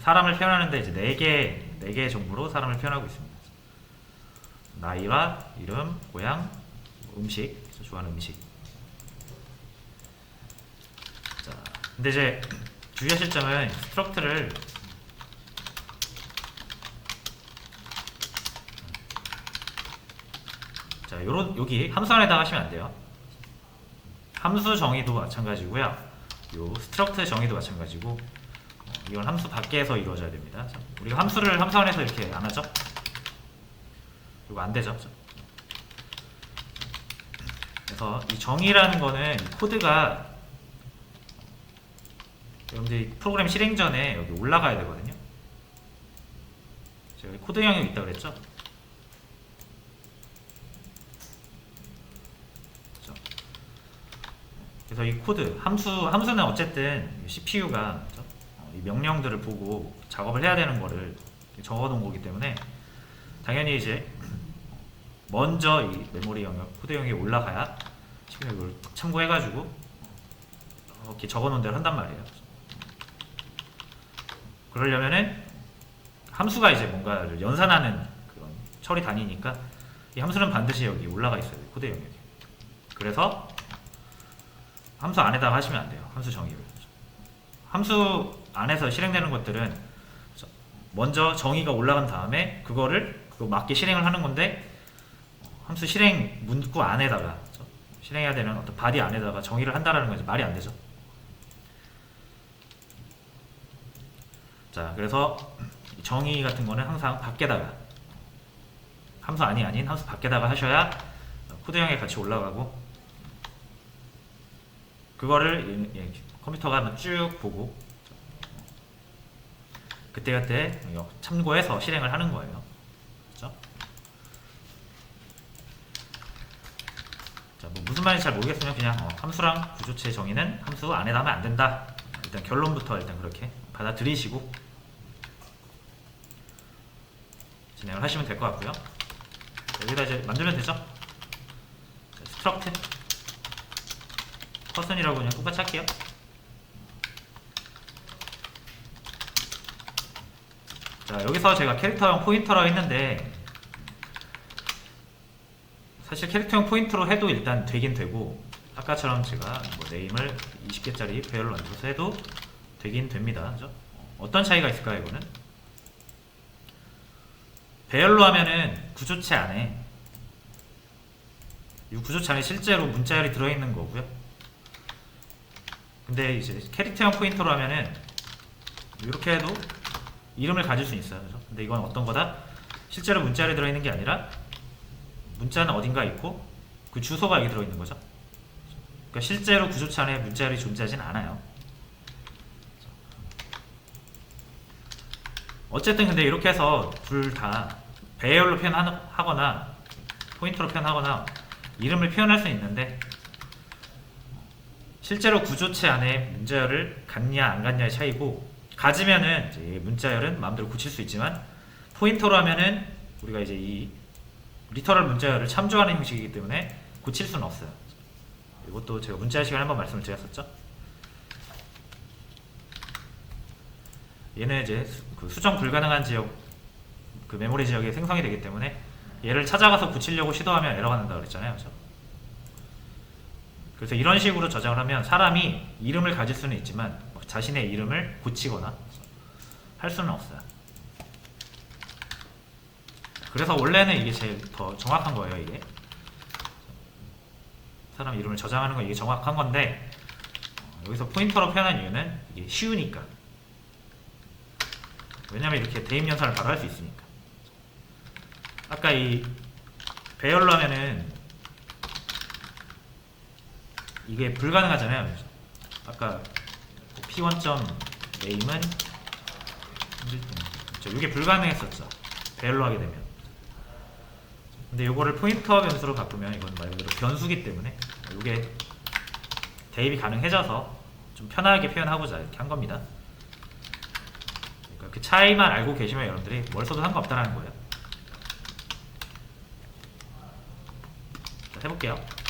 사람을 표현하는데 이제 네 개, 네개 정도로 사람을 표현하고 있습니다. 나이와 이름, 고향, 음식, 좋아하는 음식. 자, 근데 이제 주의하실 점은 스트럭트를 자, 요런 여기 함수 안에다 하시면 안 돼요. 함수 정의도 마찬가지고요. 요 스트럭트 정의도 마찬가지고 어, 이건 함수 밖에서 이루어져야 됩니다. 자, 우리가 함수를 함수 안에서 이렇게 안 하죠? 이거 안 되죠? 자. 그래서 이 정의라는 거는 이 코드가 여러분들이 프로그램 실행 전에 여기 올라가야 되거든요. 제가 코드 영역이 있다고 그랬죠? 그죠? 그래서 이 코드 함수 함수는 어쨌든 CPU가 이 명령들을 보고 작업을 해야 되는 거를 적어놓은 거기 때문에 당연히 이제 먼저 이 메모리 영역 코드 영역이 올라가야 이걸 참고해가지고 이렇게 적어놓은 대로 한단 말이에요. 그러려면은 함수가 이제 뭔가를 연산하는 그런 처리 단위니까 이 함수는 반드시 여기 올라가 있어야 돼요 코드 영역에. 그래서 함수 안에다가 하시면 안 돼요. 함수 정의를. 함수 안에서 실행되는 것들은 먼저 정의가 올라간 다음에 그거를 그거 맞게 실행을 하는 건데 함수 실행 문구 안에다가? 실행해야 되는 어떤 바디 안에다가 정의를 한다라는 건 말이 안 되죠. 자, 그래서 이 정의 같은 거는 항상 밖에다가 함수 안이 아닌 함수 밖에다가 하셔야 코드형에 같이 올라가고 그거를 예, 예, 컴퓨터가 쭉 보고 그때그때 참고해서 실행을 하는 거예요. 그렇죠? 자, 뭐 무슨 말인지 잘 모르겠으면 그냥 어, 함수랑 구조체 정의는 함수 안에다 하면 안 된다. 일단 결론부터 일단 그렇게 받아들이시고 진행을 하시면 될 것 같고요. 여기다 이제 만들면 되죠. 자, 스트럭트 퍼슨이라고 그냥 똑같이 할게요. 자 여기서 제가 캐릭터형 포인터라고 했는데 사실 캐릭터형 포인트로 해도 일단 되긴 되고 아까처럼 제가 뭐 네임을 20개짜리 배열로 만들어서 해도 되긴 됩니다. 그죠? 어떤 차이가 있을까요 이거는? 배열로 하면은 구조체 안에 이 구조체 안에 실제로 문자열이 들어있는 거고요. 근데 이제 캐릭터형 포인터로 하면은 이렇게 해도 이름을 가질 수 있어요. 그죠? 근데 이건 어떤 거다? 실제로 문자열이 들어있는 게 아니라 문자는 어딘가 있고 그 주소가 여기 들어있는 거죠. 그러니까 실제로 구조체 안에 문자열이 존재하진 않아요. 어쨌든 근데 이렇게 해서 둘 다 배열로 표현하거나 포인터로 표현하거나 이름을 표현할 수 있는데 실제로 구조체 안에 문자열을 갖냐 안 갖냐의 차이고 가지면은 이제 문자열은 마음대로 고칠 수 있지만 포인터로 하면은 우리가 이제 이 리터럴 문자열을 참조하는 형식이기 때문에 고칠 수는 없어요. 이것도 제가 문자열 시간에 한번 말씀을 드렸었죠. 얘는 이제 수, 그 수정 불가능한 지역 그 메모리 지역에 생성이 되기 때문에 얘를 찾아가서 고치려고 시도하면 에러가 난다 그랬잖아요. 그렇죠? 그래서 이런 식으로 저장을 하면 사람이 이름을 가질 수는 있지만 자신의 이름을 고치거나 할 수는 없어요. 그래서 원래는 이게 제일 더 정확한 거예요, 이게. 사람 이름을 저장하는 건 이게 정확한 건데 어, 여기서 포인터로 표현한 이유는 이게 쉬우니까. 왜냐면 이렇게 대입 연산을 바로 할 수 있으니까. 아까 이 배열로 하면은 이게 불가능하잖아요. 아까 p1점 name은 이게 불가능했었죠. 배열로 하게 되면. 근데 이거를 포인터 변수로 바꾸면 이건 말 그대로 변수기 때문에 이게 대입이 가능해져서 좀 편하게 표현하고자 이렇게 한 겁니다. 그러니까 그 차이만 알고 계시면 여러분들이 뭘 써도 상관없다는 거예요. 자, 해볼게요.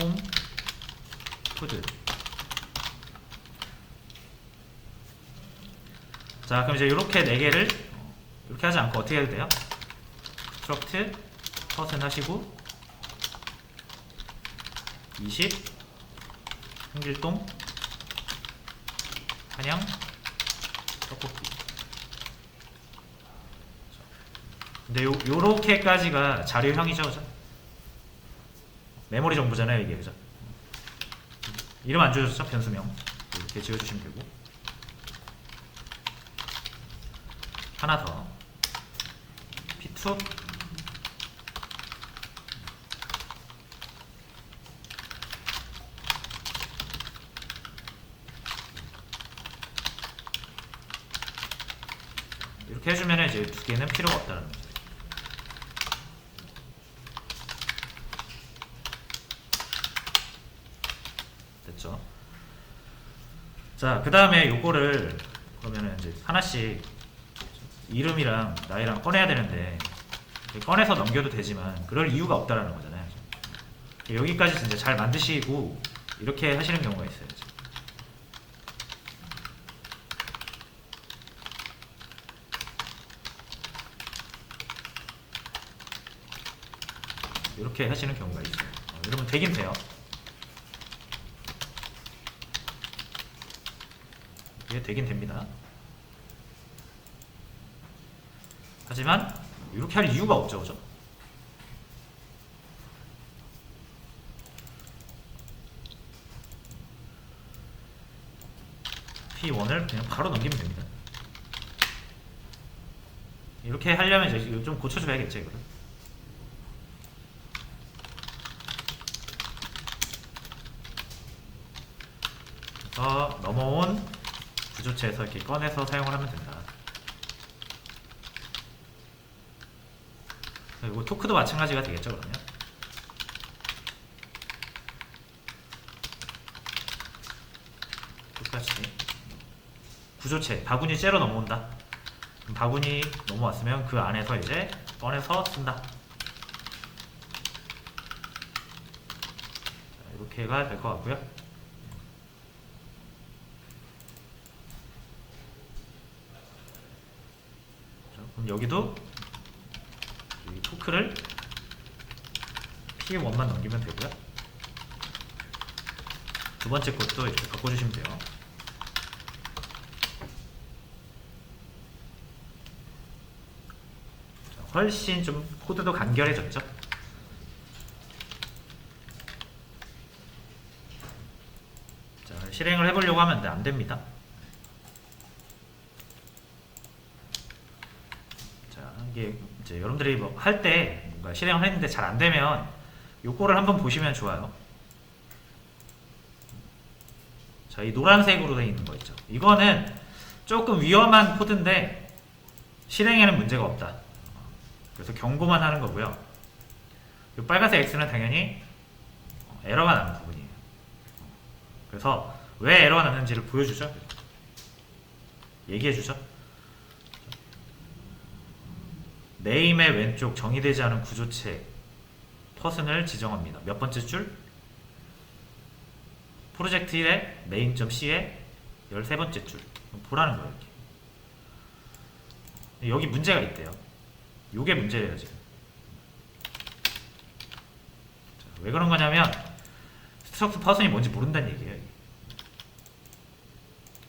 홈 푸드 자 그럼 이제 이렇게 4개를 이렇게 하지 않고 어떻게 해야 돼요? 스트럭트 퍼센 하시고 20 홍길동 한양 떡볶이 근데 요, 요렇게까지가 자료형이죠 그죠? 메모리 정보잖아요 이게 그죠? 이름 안 주셨죠? 변수명 이렇게 지어주시면 되고 하나 더 p2 이렇게 해주면 이제 두 개는 필요가 없다는 거죠. 됐죠? 자, 그 다음에 요거를 그러면은 이제 하나씩 이름이랑 나이랑 꺼내야 되는데 꺼내서 넘겨도 되지만 그럴 이유가 없다라는 거잖아요. 여기까지 진짜 잘 만드시고 이렇게 하시는 경우가 있어요. 이렇게 하시는 경우가 있어요. 어, 이러면 되긴 돼요. 이게 되긴 됩니다. 하지만 이렇게 할 이유가 없죠, 그죠? P1을 그냥 바로 넘기면 됩니다. 이렇게 하려면 이제 좀 고쳐줘야겠죠, 이거를. 그래서 넘어온 구조체에서 이렇게 꺼내서 사용을 하면 된다. 그리고 토크도 마찬가지가 되겠죠, 그러면. 똑같이 구조체 바구니 째로 넘어온다. 바구니 넘어왔으면 그 안에서 이제 꺼내서 쓴다. 자, 이렇게가 될 것 같고요. 자, 그럼 여기도 이 토크를 P1만 넘기면 되고요. 두 번째 것도 이렇게 바꿔주시면 돼요. 자, 훨씬 좀 코드도 간결해졌죠? 자, 실행을 해보려고 하면 안 됩니다. 자, 이게 이제 여러분들이 뭐 할 때 뭔가 실행을 했는데 잘 안 되면 요거를 한번 보시면 좋아요. 자, 이 노란색으로 되어 있는 거 있죠. 이거는 조금 위험한 코드인데 실행에는 문제가 없다. 그래서 경고만 하는 거고요. 이 빨간색 X는 당연히 에러가 나는 부분이에요. 그래서 왜 에러가 났는지를 보여주죠. 얘기해주죠. 네임의 왼쪽 정의되지 않은 구조체 퍼슨을 지정합니다. 몇 번째 줄? 프로젝트 1의 main.c의 13번째 줄. 보라는 거예요. 이렇게. 여기 문제가 있대요. 요게 문제예요, 지금. 자, 왜 그런 거냐면 스트럭트 퍼슨이 뭔지 모른다는 얘기예요.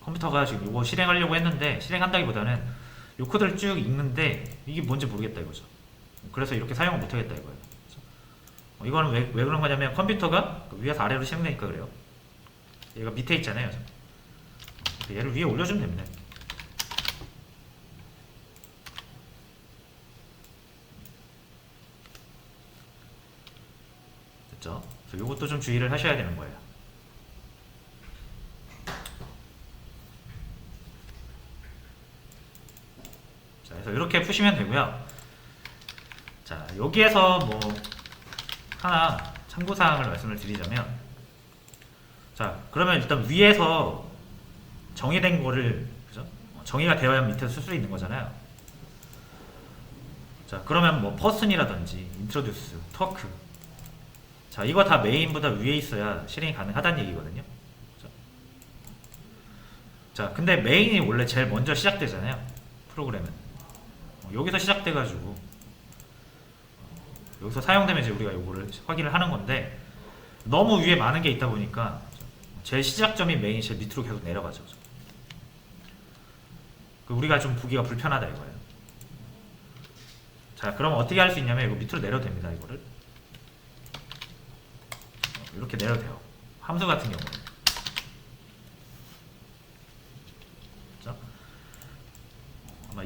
컴퓨터가 지금 이거 실행하려고 했는데 실행한다기보다는 요 코드를 쭉 읽는데 이게 뭔지 모르겠다 이거죠. 그래서 이렇게 사용을 못하겠다 이거예요. 그래서 어, 이거는 왜, 왜 그런 거냐면 컴퓨터가 그 위에서 아래로 실행되니까 그래요. 얘가 밑에 있잖아요. 그래서 얘를 위에 올려주면 됩니다. 됐죠? 그래서 이것도 좀 주의를 하셔야 되는 거예요. 자, 그래서 이렇게 푸시면 되고요. 자, 여기에서 뭐 하나 참고 사항을 말씀을 드리자면 자, 그러면 일단 위에서 정의된 거를 그죠? 어, 정의가 되어야 밑에서 쓸 수 있는 거잖아요. 자, 그러면 뭐 퍼슨이라든지 인트로듀스, 터크 자, 이거 다 메인보다 위에 있어야 실행이 가능하다는 얘기거든요. 그죠? 자, 근데 메인이 원래 제일 먼저 시작되잖아요. 프로그램은. 어, 여기서 시작돼가지고 어, 여기서 사용되면 이제 우리가 요거를 확인을 하는 건데 너무 위에 많은 게 있다 보니까 제일 시작점이 메인이 제일 밑으로 계속 내려가죠. 그 우리가 좀 보기가 불편하다 이거예요. 자, 그럼 어떻게 할 수 있냐면 이거 밑으로 내려도 됩니다. 이거를 어, 이렇게 내려도 돼요. 함수 같은 경우는.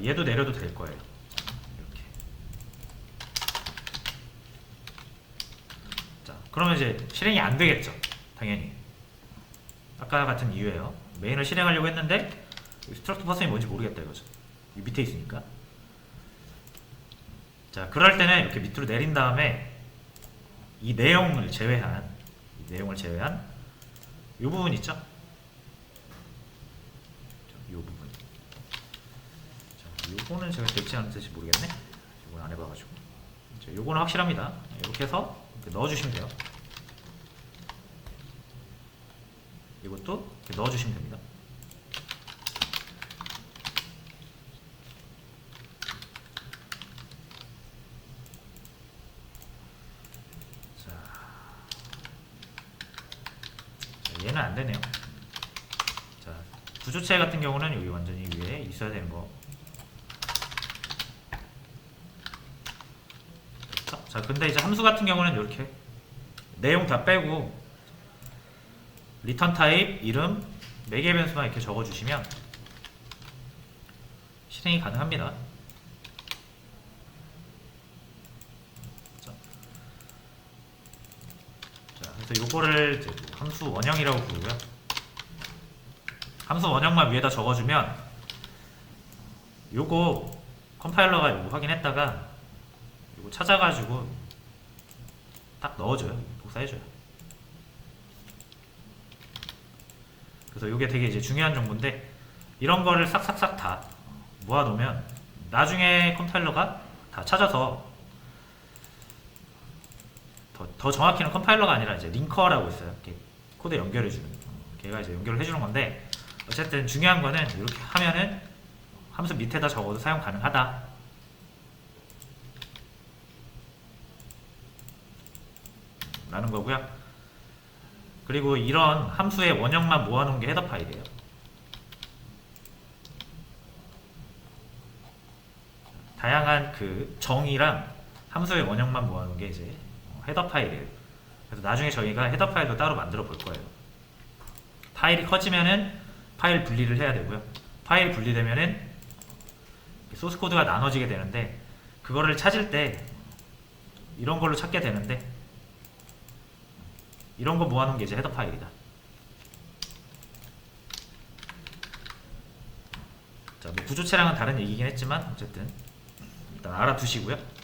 얘도 내려도 될 거예요. 이렇게. 자, 그러면 이제 실행이 안 되겠죠. 당연히. 아까 같은 이유예요. 메인을 실행하려고 했는데 스트럭트 퍼슨이 뭔지 모르겠다 이거죠. 이 밑에 있으니까. 자, 그럴 때는 이렇게 밑으로 내린 다음에 이 내용을 제외한 이 내용을 제외한 이 부분 있죠? 이 부분. 자, 요거는 제가 될지 안 될지 모르겠네. 이건 안 해봐가지고. 자, 요거는 확실합니다. 이렇게 해서 이렇게 넣어주시면 돼요. 이것도 이렇게 넣어주시면 됩니다. 얘는 안 되네요. 자, 구조체 같은 경우는 여기 완전히 위에 있어야 되는 거. 됐죠? 자, 근데 이제 함수 같은 경우는 이렇게 내용 다 빼고 리턴 타입, 이름, 매개 변수만 이렇게 적어주시면 실행이 가능합니다. 자, 자, 그래서 요거를 함수 원형이라고 부르고요. 함수 원형만 위에다 적어주면 요거 컴파일러가 요거 확인했다가 요거 찾아가지고 딱 넣어줘요. 복사해줘요. 그래서 이게 되게 이제 중요한 정보인데 이런 거를 싹싹싹 다 모아놓으면 나중에 컴파일러가 다 찾아서 더, 더 정확히는 컴파일러가 아니라 이제 링커라고 있어요. 이렇게 코드 연결해주는 걔가 이제 연결을 해주는 건데 어쨌든 중요한 거는 이렇게 하면은 함수 밑에다 적어도 사용 가능하다. 라는 거고요. 그리고 이런 함수의 원형만 모아놓은 게 헤더 파일이에요. 다양한 그 정의랑 함수의 원형만 모아놓은 게 이제 헤더 파일이에요. 그래서 나중에 저희가 헤더 파일도 따로 만들어 볼 거예요. 파일이 커지면은 파일 분리를 해야 되고요. 파일 분리되면은 소스 코드가 나눠지게 되는데 그거를 찾을 때 이런 걸로 찾게 되는데 이런 거 모아놓은 게 이제 헤더 파일이다. 자, 뭐 구조체랑은 다른 얘기긴 했지만 어쨌든 일단 알아두시고요.